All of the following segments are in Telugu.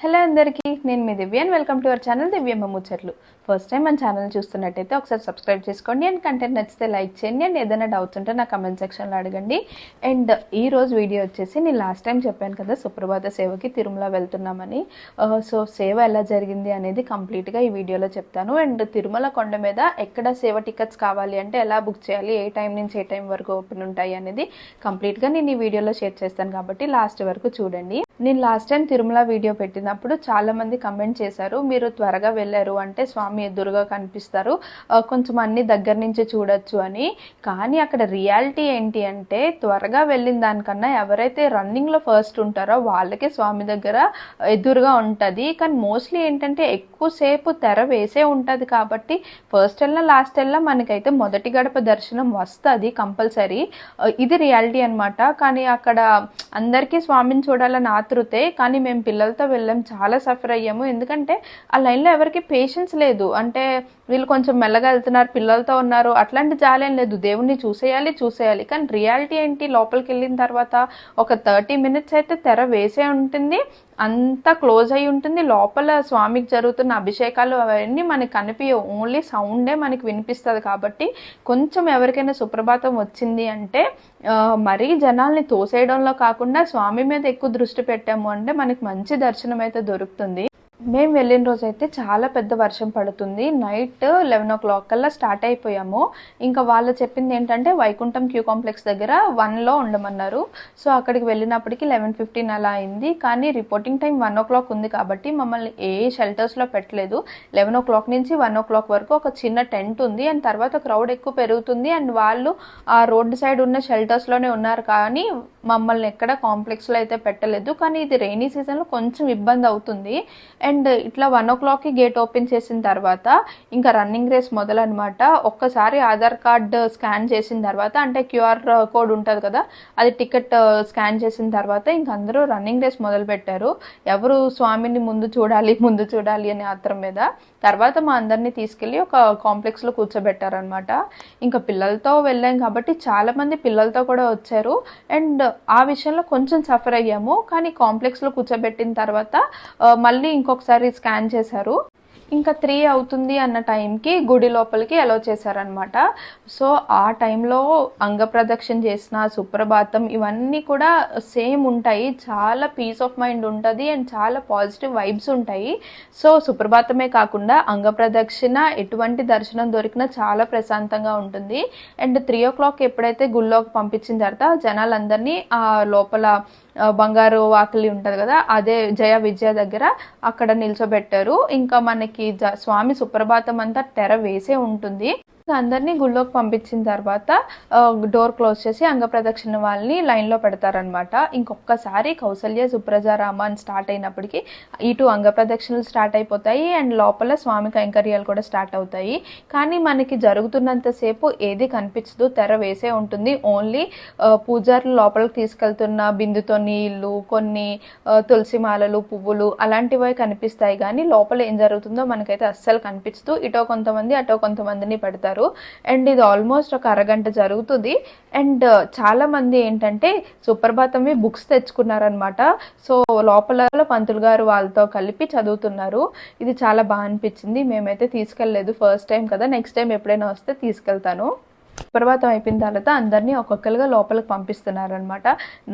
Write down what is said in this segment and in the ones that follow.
హలో అందరికీ నేను మీ Divya and welcome to our channel Divyamma ముచ్చట్లు ఫస్ట్ టైం మన ఛానల్ చూస్తున్నట్టయితే ఒకసారి సబ్స్క్రైబ్ చేసుకోండి అండ్ కంటెంట్ నచ్చితే లైక్ చేయండి అండ్ ఏదైనా డౌట్స్ ఉంటే నా కమెంట్ సెక్షన్లో అడగండి. అండ్ ఈ రోజు వీడియో వచ్చేసి నేను లాస్ట్ టైం చెప్పాను కదా సుప్రభాత సేవకి తిరుమల వెళ్తున్నామని. Uh, సో సేవ ఎలా జరిగింది అనేది కంప్లీట్గా ఈ వీడియోలో చెప్తాను. అండ్ తిరుమల కొండ మీద ఎక్కడ సేవ టికెట్స్ కావాలి అంటే ఎలా బుక్ చేయాలి ఏ టైం నుంచి ఏ టైం వరకు ఓపెన్ ఉంటాయి అనేది కంప్లీట్గా నేను ఈ వీడియోలో షేర్ చేస్తాను కాబట్టి లాస్ట్ వరకు చూడండి. నేను లాస్ట్ టైం తిరుమల వీడియో పెట్టినప్పుడు చాలా మంది కమెంట్ చేశారు మీరు త్వరగా వెళ్ళారు అంటే స్వామి ఎదురుగా కనిపిస్తారు కొంచెం అన్ని దగ్గర నుంచి చూడొచ్చు అని. కానీ అక్కడ రియాలిటీ ఏంటి అంటే త్వరగా వెళ్ళిన దానికన్నా ఎవరైతే రన్నింగ్లో ఫస్ట్ ఉంటారో వాళ్ళకే స్వామి దగ్గర ఎదురుగా ఉంటుంది. కానీ మోస్ట్లీ ఏంటంటే ఎక్కువసేపు తెర వేసే ఉంటుంది కాబట్టి ఫస్ట్ వెళ్ళినా లాస్ట్ వెళ్ళినా మనకైతే మొదటి గడప దర్శనం వస్తుంది కంపల్సరీ. ఇది రియాలిటీ అనమాట కానీ అక్కడ అందరికీ స్వామిని చూడాలని ఆతృతే కానీ మేము పిల్లలతో వెళ్ళాం చాలా సఫర్ అయ్యాము. ఎందుకంటే ఆ లైన్లో ఎవరికి పేషెన్స్ లేదు. అంటే వీళ్ళు కొంచెం మెల్లగా వెళ్తున్నారు పిల్లలతో ఉన్నారు అట్లాంటి జాలేం లేదు. దేవుణ్ణి చూసేయాలి చూసేయాలి. కానీ రియాలిటీ ఏంటి? లోపలికి వెళ్ళిన తర్వాత ఒక థర్టీ మినిట్స్ అయితే తెర వేసే ఉంటుంది. అంతా క్లోజ్ అయి ఉంటుంది. లోపల స్వామికి జరుగుతున్న అభిషేకాలు అవన్నీ మనకి కనిపించవు ఓన్లీ సౌండే మనకి వినిపిస్తుంది కాబట్టి కొంచెం ఎవరికైనా సుప్రభాతం వచ్చింది అంటే మరీ జనాల్ని తోసేయడంలో కాకుండా స్వామి మీద ఎక్కువ దృష్టి పెట్టాము అంటే మనకి మంచి దర్శనం అయితే దొరుకుతుంది. మేము వెళ్ళిన రోజు అయితే చాలా పెద్ద వర్షం పడుతుంది. నైట్ లెవెన్ ఓ క్లాక్ కల్లా స్టార్ట్ అయిపోయాము. ఇంకా వాళ్ళు చెప్పింది ఏంటంటే వైకుంఠం క్యూ కాంప్లెక్స్ దగ్గర వన్లో ఉండమన్నారు. సో అక్కడికి వెళ్ళినప్పటికీ లెవెన్ ఫిఫ్టీన్ అలా అయింది. కానీ reporting time one o'clock ఉంది కాబట్టి మమ్మల్ని ఏ షెల్టర్స్లో పెట్టలేదు. లెవెన్ ఓ క్లాక్ నుంచి వన్ ఓ క్లాక్ వరకు ఒక చిన్న టెంట్ ఉంది. అండ్ తర్వాత క్రౌడ్ ఎక్కువ పెరుగుతుంది. అండ్ వాళ్ళు ఆ రోడ్డు సైడ్ ఉన్న షెల్టర్స్లోనే ఉన్నారు. కానీ మమ్మల్ని ఎక్కడ కాంప్లెక్స్లో అయితే పెట్టలేదు. కానీ ఇది రైనీ సీజన్లో కొంచెం ఇబ్బంది అవుతుంది. అండ్ ఇట్లా వన్ ఓ క్లాక్కి గేట్ ఓపెన్ చేసిన తర్వాత ఇంకా రన్నింగ్ రేస్ మొదలనమాట. ఒక్కసారి ఆధార్ కార్డ్ స్కాన్ చేసిన తర్వాత అంటే క్యూఆర్ కోడ్ ఉంటుంది కదా అది టికెట్ స్కాన్ చేసిన తర్వాత ఇంక అందరూ రన్నింగ్ రేస్ మొదలు పెట్టారు ఎవరు స్వామిని ముందు చూడాలి ముందు చూడాలి అనే ఆత్రం మీద. తర్వాత మా అందరినీ తీసుకెళ్ళి ఒక కాంప్లెక్స్లో కూర్చోబెట్టారనమాట. ఇంకా పిల్లలతో వెళ్ళాం కాబట్టి చాలామంది పిల్లలతో కూడా వచ్చారు. అండ్ ఆ విషయంలో కొంచెం సఫర్ అయ్యాము. కానీ కాంప్లెక్స్లో కూర్చోబెట్టిన తర్వాత మళ్ళీ ఇంకో ఇంకొకసారి స్కాన్ చేశారు. ఇంకా త్రీ అవుతుంది అన్న టైంకి గుడి లోపలికి అలో చేశారనమాట సో ఆ టైంలో అంగ ప్రదక్షిణ చేసిన సుప్రభాతం ఇవన్నీ కూడా సేమ్ ఉంటాయి. చాలా పీస్ ఆఫ్ మైండ్ ఉంటుంది అండ్ చాలా పాజిటివ్ వైబ్స్ ఉంటాయి. సో సుప్రభాతమే కాకుండా అంగ ప్రదక్షిణ ఎటువంటి దర్శనం దొరికినా చాలా ప్రశాంతంగా ఉంటుంది. అండ్ త్రీ ఓ క్లాక్ ఎప్పుడైతే గుళ్ళోకి పంపించిన తర్వాత జనాలందరినీ ఆ లోపల బంగారు వాకిలి ఉంటుంది కదా అదే జయ విజయ దగ్గర అక్కడ నిల్చోబెట్టారు. ఇంకా మనకి జ- స్వామి సుప్రభాతం అంతా తెర వేసే ఉంటుంది. అందరినీ గుళ్ళోకి పంపించిన తర్వాత డోర్ క్లోజ్ చేసి అంగప్రదక్షిణ వాళ్ళని లైన్లో పెడతారనమాట ఇంకొకసారి కౌసల్య సుప్రజ అని స్టార్ట్ అయినప్పటికీ ఇటు అంగప్రదక్షిణలు స్టార్ట్ అయిపోతాయి అండ్ లోపల స్వామి కైంకర్యాలు కూడా స్టార్ట్ అవుతాయి. కానీ మనకి జరుగుతున్నంతసేపు ఏది కనిపించదు తెర వేసే ఉంటుంది. ఓన్లీ పూజారులు లోపలికి తీసుకెళ్తున్న బిందుతో నీళ్ళు కొన్ని తులసి మాలలు పువ్వులు అలాంటివే కనిపిస్తాయి. కానీ లోపల ఏం జరుగుతుందో మనకైతే అస్సలు కనిపించదు. ఇటో కొంతమంది అటో కొంతమందిని పెడతారు. అండ్ ఇది ఆల్మోస్ట్ ఒక అరగంట జరుగుతుంది. అండ్ uh, చాలా మంది ఏంటంటే సుప్రభాతమే బుక్స్ తెచ్చుకున్నారనమాట సో లోపల పంతులు గారు వాళ్ళతో కలిపి చదువుతున్నారు. ఇది చాలా బాగా అనిపించింది. మేమైతే తీసుకెళ్ళలేదు ఫస్ట్ టైం కదా. నెక్స్ట్ టైం ఎప్పుడైనా వస్తే తీసుకెళ్తాను. సుప్రభాతం అయిపోయిన తర్వాత అందరినీ ఒక్కొక్కరుగా లోపలికి పంపిస్తున్నారనమాట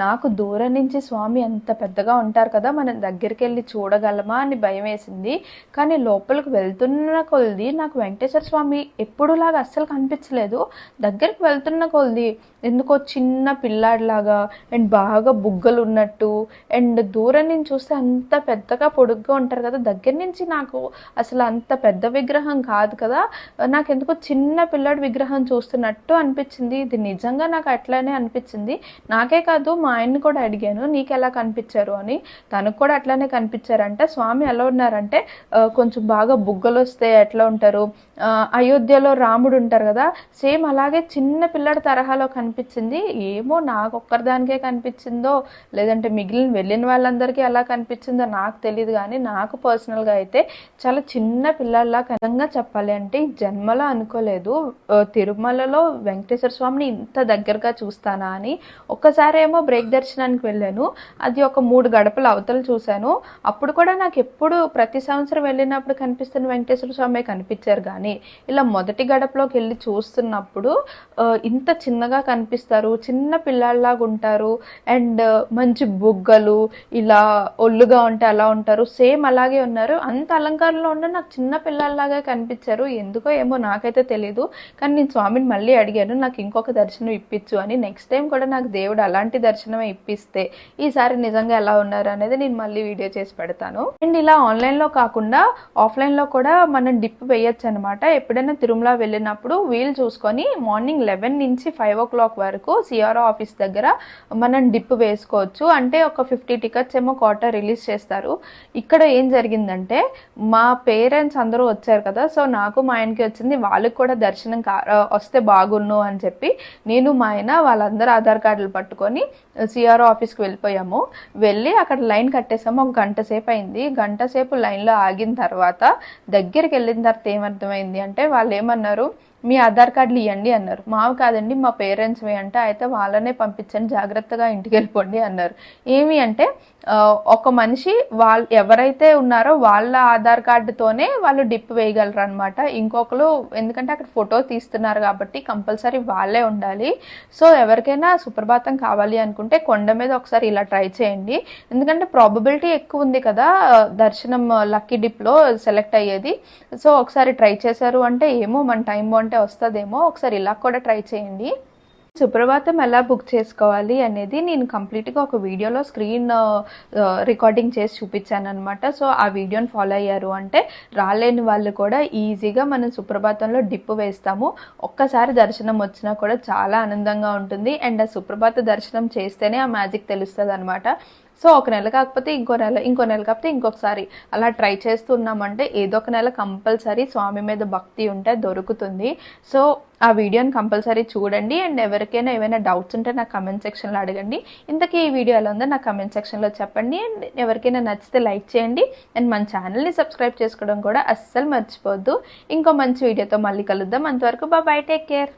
నాకు దూరం నుంచి స్వామి అంత పెద్దగా ఉంటారు కదా మనం దగ్గరికి వెళ్ళి చూడగలమా అని భయం వేసింది. కానీ లోపలికి వెళ్తున్న కొలది నాకు వెంకటేశ్వర స్వామి ఎప్పుడులాగా అస్సలు కనిపించలేదు. దగ్గరికి వెళ్తున్న కొలది ఎందుకో చిన్న పిల్లాడిలాగా అండ్ బాగా బుగ్గలు ఉన్నట్టు అండ్ దూరం నుంచి చూస్తే అంత పెద్దగా పొడుగ్గా ఉంటారు కదా దగ్గర నుంచి నాకు అసలు అంత పెద్ద విగ్రహం కాదు కదా. నాకు ఎందుకో చిన్న పిల్లాడి విగ్రహం అన్నట్టు అనిపించింది. ఇది నిజంగా నాకు అట్లానే అనిపించింది. నాకే కాదు మా ఆయన్ని కూడా అడిగాను నీకు ఎలా కనిపించారు? అని. తనకు కూడా అట్లానే కనిపించారంటే. స్వామి ఎలా ఉన్నారంటే కొంచెం బాగా బుగ్గలు వస్తే ఎట్లా ఉంటారు? అయోధ్యలో రాముడు ఉంటారు కదా సేమ్ అలాగే చిన్న పిల్లడి తరహాలో కనిపించింది. ఏమో నాకు ఒక్కరిదానికే కనిపించిందో లేదంటే మిగిలిన వెళ్ళిన వాళ్ళందరికీ ఎలా కనిపించిందో నాకు తెలియదు కానీ నాకు పర్సనల్గా అయితే చాలా చిన్న పిల్లల్లా నిజంగా చెప్పాలి అంటే జన్మలో అనుకోలేదు. తిరుమలలో వెంకటేశ్వర స్వామిని ఇంత దగ్గరగా చూస్తానా అని ఒక్కసారేమో బ్రేక్ దర్శనానికి వెళ్ళాను. అది ఒక మూడు గడపల అవతల చూశాను. అప్పుడు కూడా నాకు ఎప్పుడు ప్రతి సంవత్సరం వెళ్ళినప్పుడు కనిపిస్తున్న వెంకటేశ్వర స్వామి కనిపించారు కానీ ఇలా మొదటి గడపలోకి వెళ్ళి చూస్తున్నప్పుడు ఇంత చిన్నగా కనిపిస్తారు చిన్న పిల్లల్లాగా ఉంటారు అండ్ మంచి బుగ్గలు ఇలా ఒళ్ళుగా ఉంటే అలా ఉంటారు సేమ్ అలాగే ఉన్నారు. అంత అలంకారంలో ఉన్న నాకు చిన్న పిల్లల్లాగా కనిపించారు. ఎందుకో ఏమో నాకైతే తెలియదు కానీ నేను స్వామిని మళ్ళీ అడిగాను నాకు ఇంకొక దర్శనం ఇప్పించు అని. నెక్స్ట్ టైం కూడా నాకు దేవుడు అలాంటి దర్శనమే ఇప్పిస్తే ఈసారి నిజంగా ఎలా ఉన్నారు అనేది నేను మళ్ళీ వీడియో చేసి పెడతాను. అండ్ ఇలా ఆన్లైన్లో కాకుండా ఆఫ్లైన్లో కూడా మనం డిప్ వేయొచ్చు అనమాట ఎప్పుడైనా తిరుమల వెళ్ళినప్పుడు వీలు చూసుకొని మార్నింగ్ లెవెన్ నుంచి ఫైవ్ ఓ క్లాక్ వరకు సిఆర్ఓ ఆఫీస్ దగ్గర మనం డిప్ వేసుకోవచ్చు. అంటే ఒక ఫిఫ్టీ టికెట్స్ ఏమో క్వార్టర్ రిలీజ్ చేస్తారు. ఇక్కడ ఏం జరిగిందంటే మా పేరెంట్స్ అందరూ వచ్చారు కదా సో నాకు మా ఆయనకి వచ్చింది వాళ్ళకి కూడా దర్శనం కా వస్తే వస్తే బాగున్ను అని చెప్పి నేను మా ఆయన వాళ్ళందరూ ఆధార్ కార్డులు పట్టుకొని సిఆర్ఓ ఆఫీస్కి వెళ్ళిపోయాము. వెళ్ళి అక్కడ లైన్ కట్టేసాము. ఒక గంట సేపు అయింది. గంట సేపు లైన్లో ఆగిన తర్వాత దగ్గరికి వెళ్ళిన తర్వాత ఏమర్థమైంది అంటే వాళ్ళు ఏమన్నారు మీ ఆధార్ కార్డులు ఇవ్వండి అన్నారు. మావి కాదండి మా పేరెంట్స్వి అంటే అయితే వాళ్ళనే పంపించండి జాగ్రత్తగా ఇంటికి వెళ్ళిపోండి అన్నారు. ఏమి అంటే ఒక మనిషి వాళ్ళు ఎవరైతే ఉన్నారో వాళ్ళ ఆధార్ కార్డుతోనే వాళ్ళు డిప్ వేయగలరు అనమాట ఇంకొకరు ఎందుకంటే అక్కడ ఫోటో తీస్తున్నారు కాబట్టి కంపల్సరీ వాళ్ళే ఉండాలి. సో ఎవరికైనా సుప్రభాతం కావాలి అనుకుంటే కొండ మీద ఒకసారి ఇలా ట్రై చేయండి. ఎందుకంటే ప్రాబబిలిటీ ఎక్కువ ఉంది కదా దర్శనం లక్కీ డిప్లో సెలెక్ట్ అయ్యేది. సో ఒకసారి ట్రై చేశారు అంటే ఏమో మన టైం అంటే వస్తుందేమో ఒకసారి ఇలా కూడా ట్రై చేయండి. సుప్రభాతం ఎలా బుక్ చేసుకోవాలి అనేది నేను కంప్లీట్గా ఒక వీడియోలో స్క్రీన్ రికార్డింగ్ చేసి చూపించాను అనమాట సో ఆ వీడియోని ఫాలో అయ్యారు అంటే రాలేని వాళ్ళు కూడా ఈజీగా మనం సుప్రభాతంలో డిప్పు వేస్తాము. ఒక్కసారి దర్శనం వచ్చినా కూడా చాలా ఆనందంగా ఉంటుంది. అండ్ ఆ సుప్రభాత దర్శనం చేస్తేనే ఆ మ్యాజిక్ తెలుస్తుంది అనమాట సో ఒక నెల కాకపోతే ఇంకో నెల ఇంకో నెల కాకపోతే ఇంకొకసారి అలా ట్రై చేస్తున్నామంటే ఏదో ఒక నెల కంపల్సరీ స్వామి మీద భక్తి ఉంటే దొరుకుతుంది. సో ఆ వీడియోని కంపల్సరీ చూడండి అండ్ ఎవరికైనా ఏమైనా డౌట్స్ ఉంటే నాకు కమెంట్ సెక్షన్లో అడగండి. ఇంతకీ ఈ వీడియో ఎలా ఉందో నా కమెంట్ సెక్షన్లో చెప్పండి అండ్ ఎవరికైనా నచ్చితే లైక్ చేయండి. అండ్ మన ఛానల్ని సబ్స్క్రైబ్ చేసుకోవడం కూడా అస్సలు మర్చిపోవద్దు ఇంకో మంచి వీడియోతో మళ్ళీ కలుద్దాం. అంతవరకు బాబాయ్ టేక్ కేర్